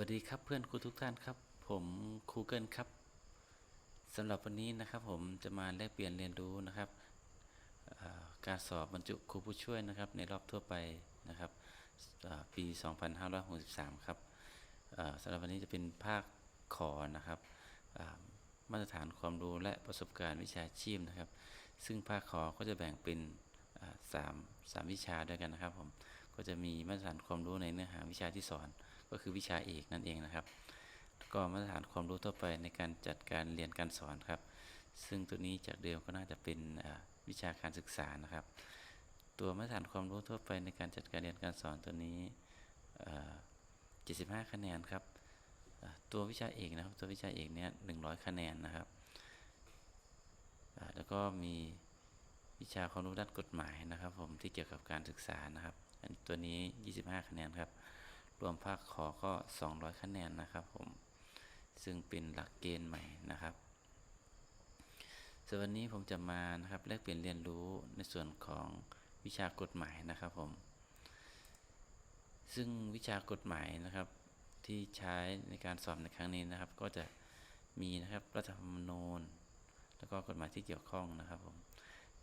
วัสดีครับเพื่อนครูทุกท่านครับ ผมครูเกิลครับสำหรับวันนี้นะครับผมจะมาแลกเปลี่ยนเรียนรู้นะครับการสอบบรรจุครูผู้ช่วยนะครับ ในรอบทั่วไปนะครับอ่าปี 2563 ครับอ่าสำหรับวันนี้จะเป็นภาคขอนะครับมาตรฐานความรู้และประสบการณ์วิชาชีพนะครับ ซึ่งภาคขอก็จะแบ่งเป็นอ่าสามสามวิชาด้วยกันนะครับผมก็จะมีมาตรฐานความรู้ในเนื้อหาวิชาที่สอน ก็คือวิชาเอกนั่นเองนะครับ ก็มาตรฐานความรู้ทั่วไปในการจัดการเรียนการสอนครับ ซึ่งตัวนี้จากเดิมก็น่าจะเป็นวิชาการศึกษานะครับ ตัวมาตรฐานความรู้ทั่วไปในการจัดการเรียนการสอนตัวนี้75 คะแนนครับ ตัววิชาเอกนะครับ ตัววิชาเอกเนี้ย100 คะแนนนะครับแล้วก็มีวิชาความรู้ด้านกฎหมายนะครับ ผมที่เกี่ยวกับการศึกษานะครับอันตัวนี้ 25 คะแนนครับ รวมภาคขอก็ 200 คะแนนนะครับผมซึ่งเป็นหลักเกณฑ์ใหม่นะครับส่วนวันนี้ผมจะมานะครับแลกเปลี่ยนเรียนรู้ในส่วนของวิชากฎหมายนะครับผม ซึ่งวิชากฎหมายนะครับที่ใช้ในการสอบในครั้งนี้นะครับ ก็จะมีนะครับรัฐธรรมนูญ แล้วก็กฎหมายที่เกี่ยวข้องนะครับผม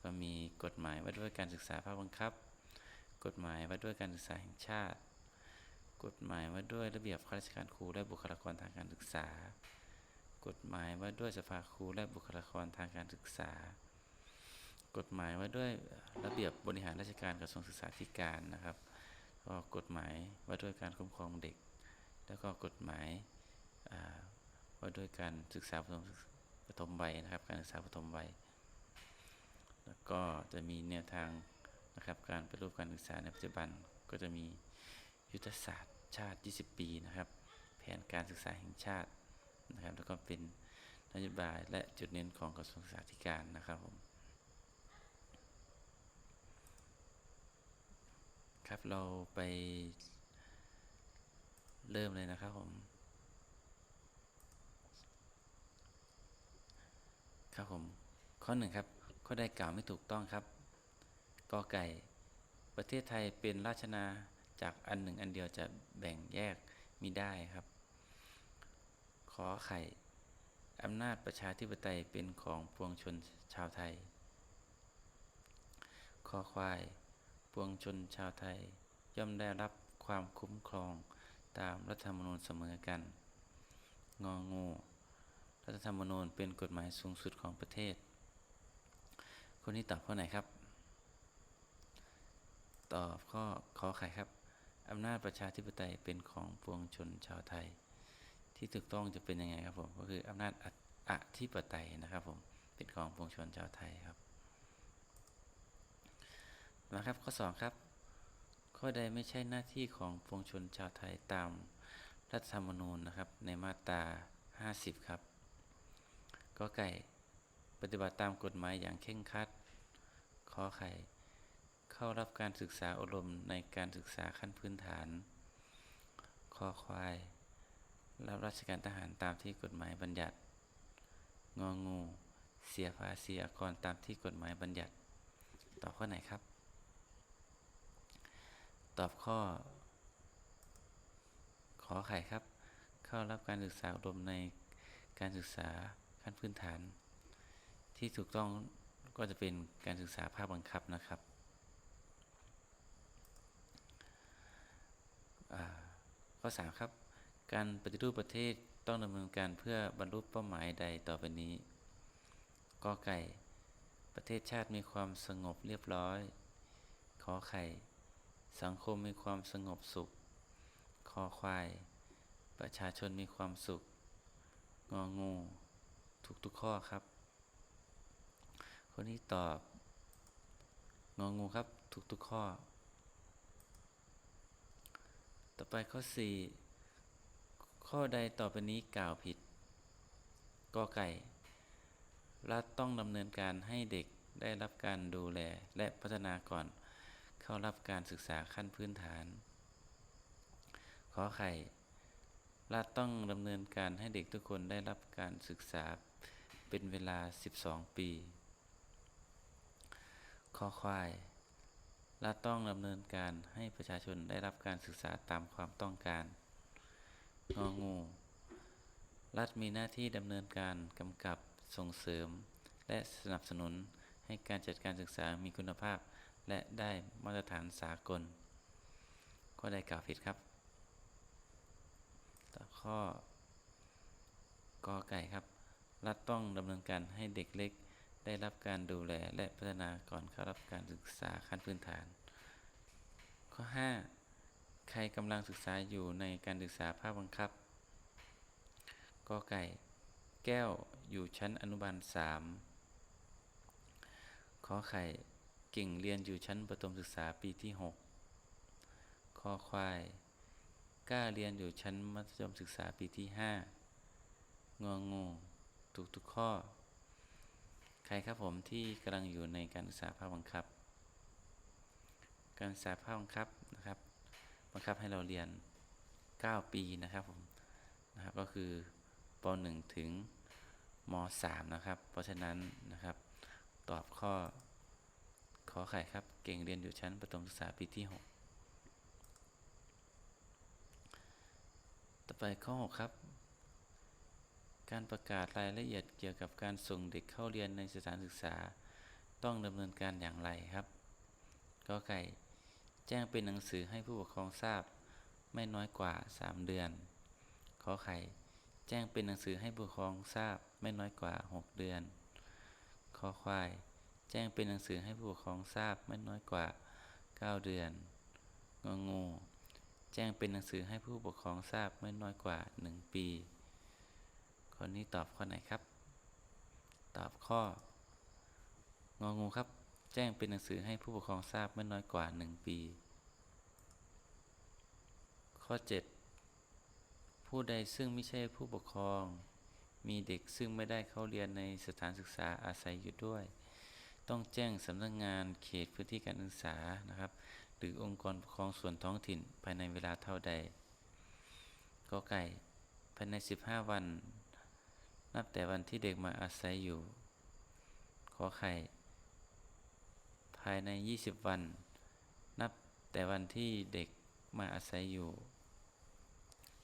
ก็มีกฎหมายว่าด้วยการศึกษาภาคบังคับ กฎหมายว่าด้วยการศึกษาแห่งชาติ กฎหมายว่าด้วยระเบียบข้าราชการครูและบุคลากรทางการศึกษา กฎหมายว่าด้วยสภาครูและบุคลากรทางการศึกษา กฎหมายว่าด้วยระเบียบบริหารราชการกระทรวงศึกษาธิการนะครับ ก็กฎหมายว่าด้วยการคุ้มครองเด็ก แล้วก็กฎหมายว่าด้วยการศึกษาปฐมปฐมวัยนะครับ การศึกษาปฐมวัย แล้วก็จะมีแนวทางนะครับการปฏิรูปการศึกษาในปัจจุบันก็จะมียุทธศาสตร์ ชาติ 20 ปีนะครับ แผนการศึกษาแห่งชาตินะครับ แล้วก็เป็นนโยบายและจุดเน้นของกระทรวงศึกษาธิการนะครับผมครับเราไปเริ่มเลยนะครับผมครับผมข้อหนึ่งครับข้อใดกล่าวไม่ถูกต้องครับกอไก่ ประเทศไทยเป็นราชนา จากอันหนึ่งอันเดียวจะแบ่งแยกมิได้ครับ ขอไข่อำนาจประชาธิปไตยเป็นของปวงชนชาวไทย คอควาย ปวงชนชาวไทย ย่อมได้รับความคุ้มครองตามรัฐธรรมนูญเสมอกัน งองู รัฐธรรมนูญเป็นกฎหมายสูงสุดของประเทศ คนนี้ตอบข้อไหนครับ ตอบข้อขอไข่ครับ อำนาจประชาธิปไตยเป็นของปวงชนชาวไทย ที่ถูกต้องจะเป็นยังไงครับผมก็คืออำนาจอธิปไตยนะครับผมเป็นของปวงชนชาวไทยครับนะครับข้อ2ครับข้อใดไม่ใช่หน้าที่ของปวงชนชาวไทยตามรัฐธรรมนูญนะครับในมาตรา 50 ครับก็ไก่ปฏิบัติตามกฎหมายอย่างเคร่งครัดขอไข่ เข้ารับการศึกษาอบรมในการศึกษาขั้นพื้นฐานคอควาย รับราชการทหารตามที่กฎหมายบัญญัติ งองู เสียภาษีอากรตามที่กฎหมายบัญญัติ ตอบข้อไหนครับ ตอบข้อ ขอไข่ครับ เข้ารับการศึกษาอบรมในการศึกษาขั้นพื้นฐาน ที่ถูกต้องก็จะเป็นการศึกษาภาคบังคับนะครับ ข้อ3ครับ การปฏิรูปประเทศต้องดำเนินการเพื่อบรรลุเป้าหมายใดต่อไปนี้กอไก่ประเทศชาติมีความสงบเรียบร้อยขอไข่ สังคมมีความสงบสุข คอควาย ประชาชนมีความสุข งองูถูกทุกข้อครับ คนนี้ตอบ งองูครับถูกทุกข้อ ต่อไปข้อ 4 ข้อใดต่อไปนี้กล่าวผิดกอไก่ รัฐต้องดำเนินการให้เด็กได้รับการดูแลและพัฒนาก่อน เข้ารับการศึกษาขั้นพื้นฐาน ขอไข่ รัฐต้องดำเนินการให้เด็กทุกคนได้รับการศึกษาเป็นเวลา 12 ปีขอควาย รัฐต้องดำเนินการให้ประชาชนได้รับการศึกษาตามความต้องการงองู รัฐมีหน้าที่ดำเนินการกำกับส่งเสริม และสนับสนุนให้การจัดการศึกษามีคุณภาพ และได้มาตรฐานสากล ข้อใดกล่าวผิดครับต่อข้อกอไก่ครับ รัฐต้องดำเนินการให้เด็กเล็ก ได้รับการดูแลและพัฒนาก่อนเข้ารับการศึกษาขั้นพื้นฐาน ข้อ 5 ใครกำลังศึกษาอยู่ในการศึกษาภาคบังคับกอไก่ แก้วอยู่ชั้นอนุบาลสามขอไข่เก่งเรียนอยู่ชั้นประถมศึกษาปีที่หกคอควายกล้าเรียนอยู่ชั้นมัธยมศึกษาปีที่ห้างองู ถูกทุกข้อ ใครครับผมที่กำลังอยู่ในการศึกษาภาคบังคับ การศึกษาภาคบังคับนะครับ บังคับให้เราเรียน 9 ปีนะครับผมนะครับก็คือป .1 ถึงม .3 นะครับ เพราะฉะนั้นนะครับ ตอบข้อขอไข่ครับ เก่งเรียนอยู่ชั้นประถมศึกษาปีที่ 6 ต่อไปข้อ 6 ครับ การประกาศรายละเอียดเกี่ยวกับการส่งเด็กเข้าเรียนในสถานศึกษา ต้องดำเนินการอย่างไรครับก็ไก่ แจ้งเป็นหนังสือให้ผู้ปกครองทราบ ไม่น้อยกว่า 3 เดือนขอไข่แจ้งเป็นหนังสือให้ผู้ปกครองทราบไม่น้อยกว่า 6 เดือนขอควาย แจ้งเป็นหนังสือให้ผู้ปกครองทราบไม่น้อยกว่า 9 เดือนงองู แจ้งเป็นหนังสือให้ผู้ปกครองทราบไม่น้อยกว่า 1 ปี ข้อนี้ตอบข้อไหนครับ ตอบข้ององูครับ แจ้งเป็นหนังสือให้ผู้ปกครองทราบไม่น้อยกว่า 1 ปี ข้อ 7 ผู้ใดซึ่งไม่ใช่ผู้ปกครอง มีเด็กซึ่งไม่ได้เข้าเรียนในสถานศึกษาอาศัยอยู่ด้วย ต้องแจ้งสำนักงงานเขตพื้นที่การศึกษานะครับ หรือองค์กรปกครองส่วนท้องถิ่นภายในเวลาเท่าใดก็ไก่ภายใน 15 วัน นับแต่วันที่เด็กมาอาศัยอยู่ ขอไข่ ภายใน 20 วัน นับแต่วันที่เด็กมาอาศัยอยู่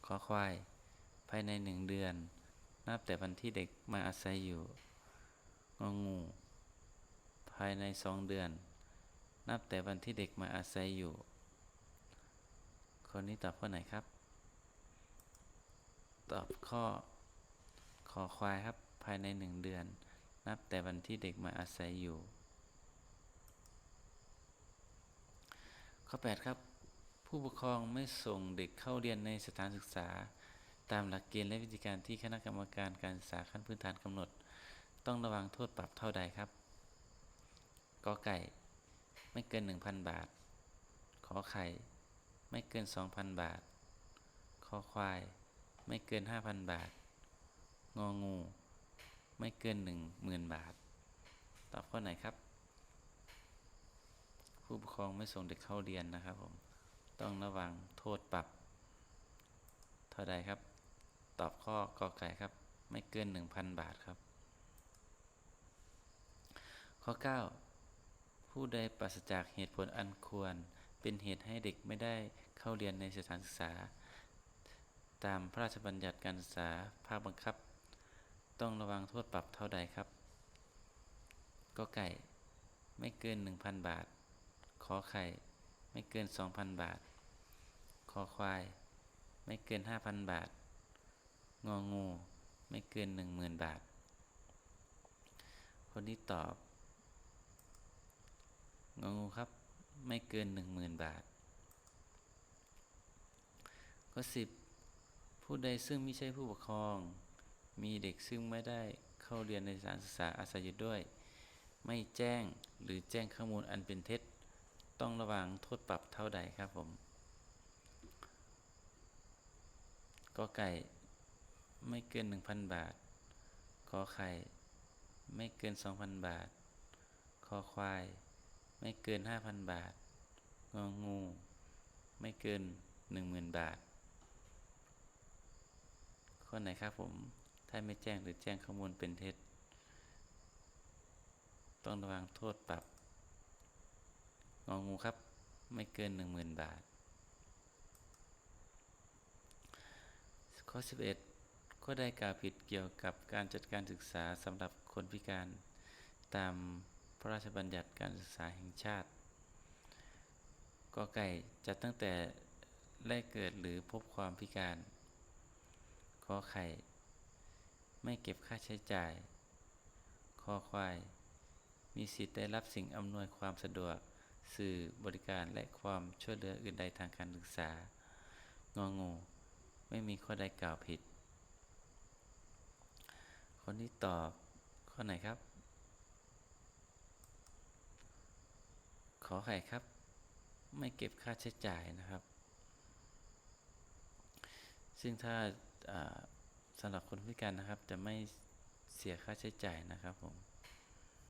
ขอควาย ภายใน1เดือน นับแต่วันที่เด็กมาอาศัยอยู่ งองู ภายใน2เดือน นับแต่วันที่เด็กมาอาศัยอยู่ คนนี้ตอบข้อไหนครับ ตอบข้อ อควายครับภายใน1เดือน นับแต่วันที่เด็กมาอาศัยอยู่ ข้อ 8 ครับ ผู้ปกครองไม่ส่งเด็กเข้าเรียนในสถานศึกษา ตามหลักเกณฑ์และวิธีการที่คณะกรรมการการศึกษาขั้นพื้นฐานกำหนด ต้องระวังโทษปรับเท่าใดครับกอไก่ ไม่เกิน 1,000 บาท ขอไข่ ไม่เกิน 2,000 บาทขอควาย ไม่เกิน 5,000 บาท งองู ไม่เกิน10,000บาท ตอบข้อไหนครับ ผู้ปกครองไม่ส่งเด็กเข้าเรียนนะครับผม ต้องระวังโทษปรับ เท่าใดครับ ตอบข้อกอไก่ครับ ไม่เกิน 1,000 บาทครับ ข้อ 9 ผู้ใดปราศจากเหตุผลอันควร เป็นเหตุให้เด็กไม่ได้เข้าเรียนในสถานศึกษาตามพระราชบัญญัติการศึกษาภาคบังคับ ต้องระวังโทษปรับเท่าใดครับ ก็ไก่ ไม่เกิน 1,000 บาท ขอไข่ ไม่เกิน 2,000 บาท คอควาย ไม่เกิน 5,000 บาท งองู ไม่เกิน 10,000 บาท คนที่ตอบ งองูครับ ไม่เกิน 10,000 บาทข้อ10 ผู้ใดซึ่งไม่ใช่ผู้ปกครอง มีเด็กซึ่งไม่ได้เข้าเรียนในสถานศึกษาอาศัยอยู่ด้วย ไม่แจ้งหรือแจ้งข้อมูลอันเป็นเท็จ ต้องระวังโทษปรับเท่าใดครับผมกอไก่ไม่เกิน 1,000 บาทขอไข่ ไม่เกิน 2,000 บาทคอควาย ไม่เกิน 5,000 บาท งองู ไม่เกิน 10,000 บาท ข้อไหนครับผม ถ้าไม่แจ้งหรือแจ้งข้อมูลเป็นเท็จ ต้องระวังโทษปรับ งองูครับ ไม่เกิน 10,000 บาท ข้อ 11ข้อใดกล่าวผิดเกี่ยวกับการจัดการศึกษาสำหรับคนพิการตามพระราชบัญญัติการศึกษาแห่งชาติกอไก่จัดตั้งแต่แรกเกิดหรือพบความพิการขอไข่ ไม่เก็บค่าใช้จ่าย คอควาย มีสิทธิ์ได้รับสิ่งอำนวยความสะดวก สื่อบริการและความช่วยเหลืออื่นใดทางการศึกษา งองูไม่มีข้อใดกล่าวผิด คนที่ตอบข้อไหนครับ ขอไข่ครับ ไม่เก็บค่าใช้จ่ายนะครับ ซึ่งถ้าอ่า สำหรับคนพิการนะครับ จะไม่เสียค่าใช้จ่ายนะครับผม